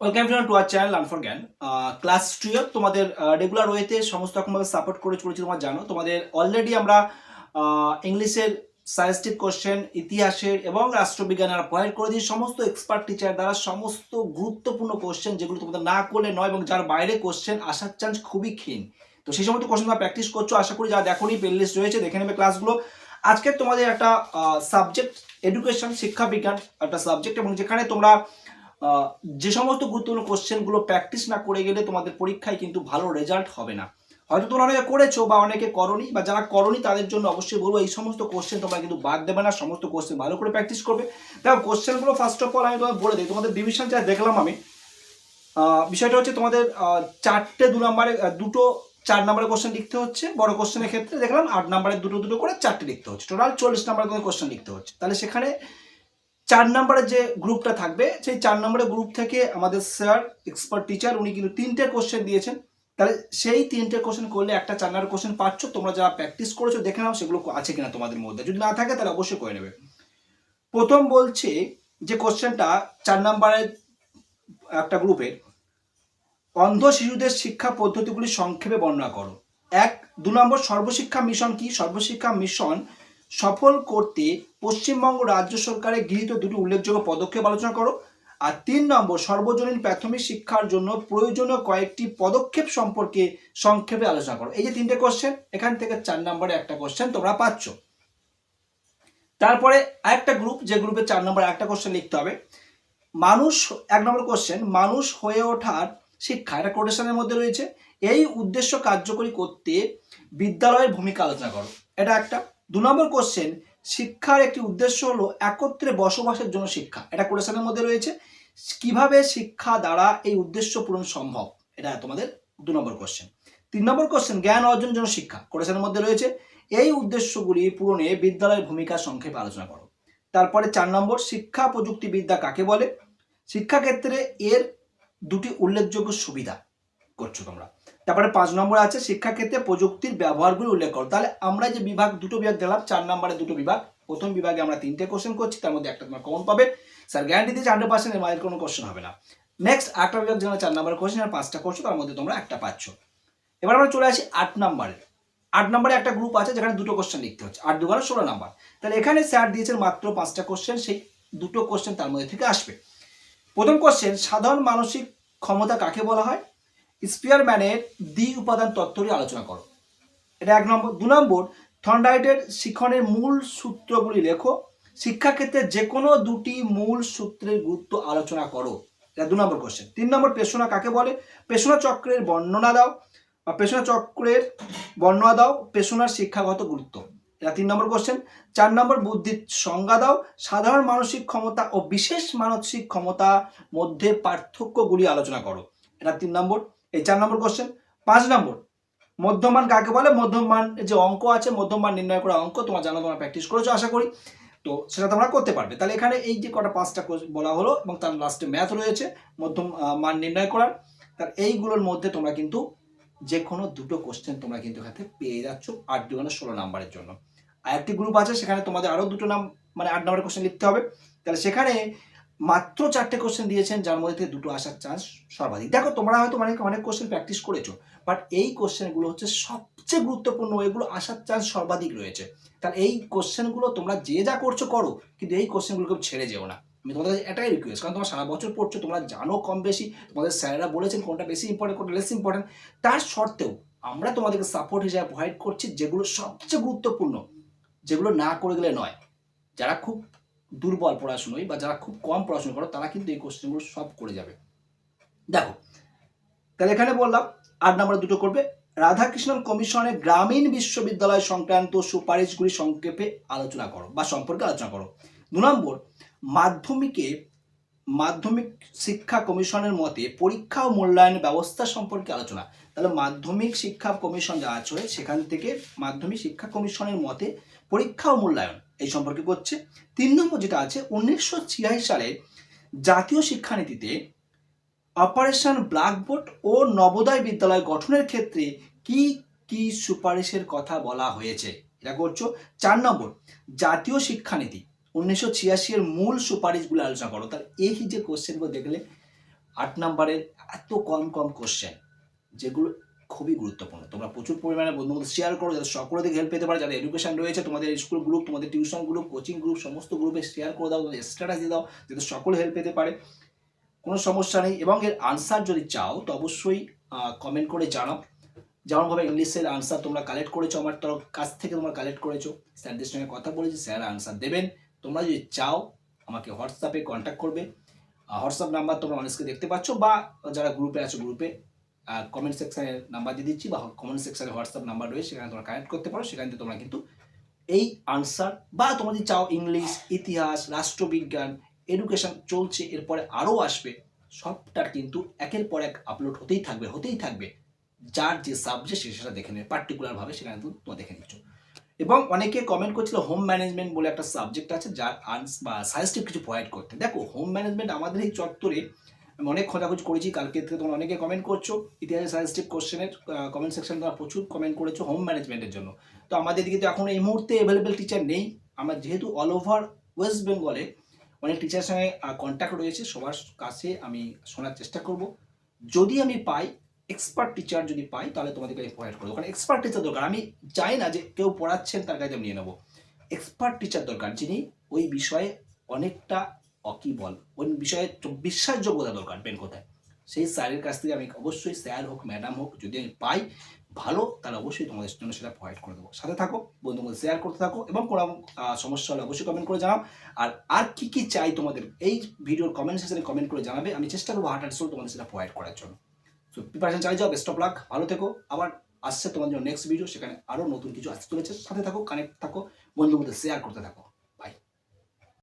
Welcome to our channel learn for জ্ঞান class twelve তোমাদের regular ওয়েতে সমস্ত রকমভাবে সাপোর্ট করে চলেছি, তোমরা জানো। তোমাদের অলরেডি আমরা ইংলিশের সায়েন্সটিক কোশ্চেন ইতিহাসের এবং রাষ্ট্রবিজ্ঞানের প্রোভাইড করে দিই সমস্ত এক্সপার্ট টিচার দ্বারা সমস্ত গুরুত্বপূর্ণ কোশ্চেন যেগুলো তোমাদের না করলে নয় এবং যার বাইরে কোশ্চেন আসার চান্স খুবই ক্ষীণ। তো সেই সমস্ত কোশ্চেন তোমরা প্র্যাকটিস করছ, আশা করি যা দেখো প্লেলিস্ট রয়েছে, দেখে নেবে ক্লাসগুলো আজকে তোমাদের একটা সাবজেক্ট এডুকেশন শিক্ষা বিজ্ঞান, একটা সাবজেক্ট এবং যেখানে তোমরা যে সমস্ত গুরুত্বপূর্ণ কোশ্চেনগুলো প্র্যাকটিস না করে গেলে তোমাদের পরীক্ষায় কিন্তু ভালো রেজাল্ট হবে না। হয়তো তোমরা অনেকে করেছ বা অনেকে করনি বা যারা করনি তাদের জন্য অবশ্যই বলব, এই সমস্ত কোশ্চেন তোমরা কিন্তু বাদ দেবে না, সমস্ত কোশ্চেন ভালো করে প্র্যাকটিস করবে। দেখো কোশ্চেনগুলো ফার্স্ট অফ অল আমি তোমাকে বলে দিই, তোমাদের ডিভিশন যা দেখলাম আমি বিষয়টা হচ্ছে তোমাদের চারটে দু নম্বরে দুটো চার নম্বরের কোশ্চেন লিখতে হচ্ছে, বড় কোশ্চেনের ক্ষেত্রে দেখলাম আট নম্বরের দুটো দুটো করে চারটে লিখতে হচ্ছে। টোটাল চল্লিশ নম্বরের কোশ্চেন লিখতে হচ্ছে। তাহলে সেখানে চার নম্বরের যে গ্রুপটা থাকবে, সেই চার নম্বরের গ্রুপ থেকে আমাদের স্যার এক্সপার্ট টিচার উনি কিন্তু তিনটে কোশ্চেন দিয়েছেন। তাহলে সেই তিনটে কোশ্চেন করলে একটা চার নম্বরের কোশ্চেন পাচ্ছ, তোমরা যারা প্র্যাকটিস করেছ দেখে নাও সেগুলো আছে কিনা তোমাদের মধ্যে। যদি না থাকে তাহলে অবশ্যই করে নেবে। প্রথম বলছে যে কোশ্চেনটা চার নম্বরের একটা গ্রুপের অন্ধ শিশুদের শিক্ষা পদ্ধতিগুলি সংক্ষেপে বর্ণনা করো। এক, দু নম্বর সর্বশিক্ষা মিশন কি? সর্বশিক্ষা মিশন সফল করতে পশ্চিমবঙ্গ রাজ্য সরকারের গৃহীত দুটি উল্লেখযোগ্য পদক্ষেপ আলোচনা করো। আর তিন নম্বর, সর্বজনীন প্রাথমিক শিক্ষার জন্য প্রয়োজনীয় কয়েকটি পদক্ষেপ সম্পর্কে সংক্ষেপে আলোচনা করো। এই যে তিনটে কোশ্চেন এখান থেকে চার নম্বরে একটা কোশ্চেন তোমরা পাচ্ছ। তারপরে আরেকটা গ্রুপ যে গ্রুপে চার নম্বরে একটা কোশ্চেন লিখতে হবে। মানুষ, এক নম্বর কোশ্চেন মানুষ হয়ে ওঠার শিক্ষা, এটা কোটেশনের মধ্যে রয়েছে। এই উদ্দেশ্য কার্যকরী করতে বিদ্যালয়ের ভূমিকা আলোচনা করো। এটা একটা। দু নম্বর কোশ্চেন শিক্ষার একটি উদ্দেশ্য হলো একত্রে বসবাসের জন্য শিক্ষা। এটা কোটেশনের মধ্যে রয়েছে। কীভাবে শিক্ষা দ্বারা এই উদ্দেশ্য পূরণ সম্ভব? এটা তোমাদের দু নম্বর কোশ্চেন তিন নম্বর কোশ্চেন জ্ঞান অর্জনের জন্য শিক্ষা। কোটেশনের মধ্যে রয়েছে, এই উদ্দেশ্যগুলি পূরণে বিদ্যালয়ের ভূমিকা সংক্ষেপে আলোচনা করো। তারপরে চার নম্বর, শিক্ষা প্রযুক্তিবিদ্যা কাকে বলে? শিক্ষাক্ষেত্রে এর দুটি উল্লেখযোগ্য সুবিধা করছ তোমরা। তারপরে পাঁচ নম্বর আছে, শিক্ষাক্ষেত্রে প্রযুক্তির ব্যবহারগুলো উল্লেখ করো। তাহলে আমরা যে বিভাগ দুটো বিভাগ দিলাম চার নম্বরে দুটো বিভাগ। প্রথম বিভাগে আমরা তিনটে কোশ্চেন করছি, তার মধ্যে একটা তোমার কমন পাবে। স্যার গ্যারান্টি দিয়েছে হান্ড্রেড পার্সেন্ট এর মাঝে কোনো কোশ্চেন হবে না। নেক্সট আটটা বিভাগ যেমন চার নম্বরের কোশ্চেন আর পাঁচটা করছ তার মধ্যে তোমরা একটা পাচ্ছ। এবার আমরা চলে আসি আট নম্বরে। আট নম্বরে একটা গ্রুপ আছে যেখানে দুটো কোশ্চেন লিখতে হচ্ছে। আট দুগানে ষোলো নাম্বার। তাহলে এখানে স্যার দিয়েছেন মাত্র পাঁচটা কোশ্চেন সেই দুটো কোশ্চেন তার মধ্যে থেকে আসবে। প্রথম কোশ্চেন সাধারণ মানসিক ক্ষমতা কাকে বলা হয়? স্পিয়ারম্যানের দ্বি উপাদান তত্ত্বটি আলোচনা করো। এটা এক নম্বর। দু নম্বর, থন্ডাইটের শিখনের মূল সূত্রগুলি লেখো। শিক্ষাক্ষেত্রে যে কোনো দুটি মূল সূত্রের গুরুত্ব আলোচনা করো। এটা দু নম্বর কোশ্চেন তিন নম্বর, পেশনা কাকে বলে? পেশনা চক্রের বর্ণনা দাও। বা পেশনা চক্রের বর্ণনা দাও। পেশনার শিক্ষাগত গুরুত্ব। এটা তিন নম্বর কোশ্চেন চার নম্বর, বুদ্ধির সংজ্ঞা দাও। সাধারণ মানসিক ক্ষমতা ও বিশেষ মানসিক ক্ষমতা মধ্যে পার্থক্যগুলি আলোচনা করো। এটা তিন নম্বর। এই চার নম্বর কোশ্চেন পাঁচ নম্বর, মধ্যমান কাকে বলে? মধ্যমান যে অঙ্ক আছে, মধ্যমান নির্ণয় করা অঙ্ক, তোমার জানো, তোমরা প্র্যাকটিস করেছ, আশা করি। তো সেটা তোমরা করতে পারবে। তাহলে এখানে এই যে কটা পাঁচটা বলা হলো এবং তার লাস্টে ম্যাথ রয়েছে, মধ্যম মান নির্ণয় করার, তার এইগুলোর মধ্যে তোমরা কিন্তু যে কোনো দুটো কোশ্চেন তোমরা কিন্তু এখানে পেয়ে যাচ্ছ আট দুগুণে ষোলো নাম্বারের জন্য। আর একটি গ্রুপ আছে, সেখানে তোমাদের আরও দুটো নাম মানে আট নম্বরের কোশ্চেন লিখতে হবে। তাহলে সেখানে মাত্র চারটে কোশ্চেন দিয়েছেন, যার মধ্যে থেকে দুটো আসার চান্স সর্বাধিক। দেখো, তোমরা হয়তো অনেক অনেক কোশ্চেন প্র্যাকটিস করেছ বাট এই কোশ্চেনগুলো হচ্ছে সবচেয়ে গুরুত্বপূর্ণ, এগুলো আসার চান্স সর্বাধিক রয়েছে। তাহলে এই কোশ্চেনগুলো তোমরা যে যা করছ করো, কিন্তু এই কোশ্চেনগুলোকে ছেড়ে যেও না। আমি তোমাদের কাছে এটাই রিকোয়েস্ট কারণ তোমরা সারা বছর পড়ছো, তোমরা জানো কম বেশি, তোমাদের স্যারেরা বলেছেন কোনটা বেশি ইম্পর্টেন্ট কোনটা লেস ইম্পর্টেন্ট তার সত্ত্বেও, আমরা তোমাদেরকে সাপোর্ট হিসাবে প্রোভাইড করছি যেগুলো সবচেয়ে গুরুত্বপূর্ণ, যেগুলো না করে গেলে নয়। যারা খুব দুর্বল পড়াশুনোয় বা যারা খুব কম পড়াশোনা করো, তারা কিন্তু এই কোশ্চেনগুলো সব করে যাবে। দেখো, তাহলে এখানে বললাম, আট নম্বরে দুটো করবে। রাধাকৃষ্ণন কমিশনের গ্রামীণ বিশ্ববিদ্যালয় সংক্রান্ত সুপারিশগুলি সংক্ষেপে আলোচনা করো বা সম্পর্কে আলোচনা করো। দু নম্বর, মাধ্যমিকে, মাধ্যমিক শিক্ষা কমিশনের মতে পরীক্ষা ও মূল্যায়ন ব্যবস্থা সম্পর্কে আলোচনা। তাহলে মাধ্যমিক শিক্ষা কমিশন যা আছে, সেখান থেকে মাধ্যমিক শিক্ষা কমিশনের মতে পরীক্ষা ও মূল্যায়ন। এই সম্পর্কে করছে। তিন নম্বর যেটা আছে, উনিশশো ছিয়াশি সালে জাতীয় শিক্ষানীতিতে অপারেশন ব্ল্যাকবোর্ড ও নবোদয় বিদ্যালয় গঠনের ক্ষেত্রে কি কি সুপারিশের কথা বলা হয়েছে? এটা করছ। চার নম্বর, জাতীয় শিক্ষানীতি। উনিশশো ছিয়াশি এর মূল সুপারিশগুলো আলোচনা করো। তার এই যে কোশ্চেনগুলো দেখলে, আট নাম্বারের এত কম কম কোশ্চেন যেগুলো খুবই গুরুত্বপূর্ণ। তোমরা প্রচুর পরিমাণে বন্ধু বন্ধু শেয়ার করো, যাতে সকলে থেকে হেল্প পেতে পারে, যাদের এডুকেশন রয়েছে, তোমাদের স্কুল গ্রুপ তোমাদের টিউশন গ্রুপ কোচিং গ্রুপ সমস্ত গ্রুপে শেয়ার করে দাও, তোমাদের স্ট্যাটাস দিয়ে দাও, যাতে সকলে হেল্প পেতে পারে। কোনো সমস্যা নেই এবং এর আনসার যদি চাও, তো অবশ্যই কমেন্ট করে জানাও। যেমনভাবে ইংলিশের আনসার তোমরা কালেক্ট করেছ আমার তরফ, কাছ থেকে তোমরা কালেক্ট করেছ স্যারদের সঙ্গে কথা বলেছি স্যার আনসার দেবেন। তোমরা যদি চাও, আমাকে হোয়াটসঅ্যাপে কন্ট্যাক্ট করবে। হোয়াটসঅ্যাপ নাম্বার তোমরা মানুষকে দেখতে পাচ্ছ বা যারা গ্রুপে আছো গ্রুপে কমেন্ট সেকশানে নাম্বার দিয়ে দিচ্ছি বা কমেন্ট সেকশানে হোয়াটসঅ্যাপ নাম্বার রয়েছে, সেখানে তোমরা কানেক্ট করতে পারো, সেখান থেকে তোমরা কিন্তু এই আনসার বা তোমরা যদি চাও ইংলিশ ইতিহাস, রাষ্ট্রবিজ্ঞান এডুকেশন চলছে, এরপরে আরও আসবে সবটার কিন্তু একের পর এক আপলোড হতেই থাকবে হতেই থাকবে। যার যে সাবজেক্ট সেটা দেখে নেবে পার্টিকুলারভাবে সেখানে কিন্তু তোমরা দেখে নিচ্ছ। এবং অনেকে কমেন্ট করছিল হোম ম্যানেজমেন্ট বলে একটা সাবজেক্ট আছে, যার আনস বা সাজেস্টিভ কিছু প্রোভাইড করতে। দেখো হোম ম্যানেজমেন্ট আমাদের এই চত্বরে আমি অনেক খোঁজাখুঁজি করেছি, কালকে থেকে তোমরা অনেকে কমেন্ট করছ, ইতিহাসের সাজেস্টিভ কোশ্চেনের কমেন্ট সেকশন তোমরা প্রচুর কমেন্ট করেছ হোম ম্যানেজমেন্টের জন্য। তো আমাদের দিকে তো এখন এই মুহূর্তে অ্যাভেলেবেল টিচার নেই। আমার যেহেতু অল ওভার ওয়েস্ট বেঙ্গলে অনেক টিচারের সঙ্গে কন্ট্যাক্ট রয়েছে, সবার কাছে আমি শোনার চেষ্টা করব। যদি আমি পাই এক্সপার্ট টিচার যদি পাই, তাহলে তোমাদেরকে আমি প্রোভাইড করব। কারণ এক্সপার্ট টিচার দরকার। আমি চাই না যে কেউ পড়াচ্ছেন, তার কাছে আমি নিয়ে নেব। এক্সপার্ট টিচার দরকার, যিনি ওই বিষয়ে অনেকটা অকিবল ওই বিষয়ে বিশ্বাসযোগ্যতা দরকার মেন কোথায়? সেই স্যারের কাছ থেকে আমি অবশ্যই স্যার হোক ম্যাডাম হোক, যদি আমি পাই ভালো, তাহলে অবশ্যই তোমাদের জন্য সেটা প্রোভাইড করে দেবো। সাথে থাকো, বন্ধু বন্ধু শেয়ার করতে থাকো এবং কোনো সমস্যা হলে অবশ্যই কমেন্ট করে জানাও। আর আর কি কি চাই তোমাদের? এই ভিডিওর কমেন্ট সেকশনে কমেন্ট করে জানাবে। আমি চেষ্টা করব হার্ট অ্যান্ড সোল তোমাদের সেটা প্রোভাইড করার জন্য। সো প্রিপারেশন চালিয়ে যাও বেস্ট অফ লাক ভালো থেকো। আবার আসছে তোমাদের জন্য নেক্সট ভিডিও সেখানে আরও নতুন কিছু আসতে চলেছে। সাথে থাকো কানেক্ট থাকো, বন্ধু বন্ধু শেয়ার করতে থাকো।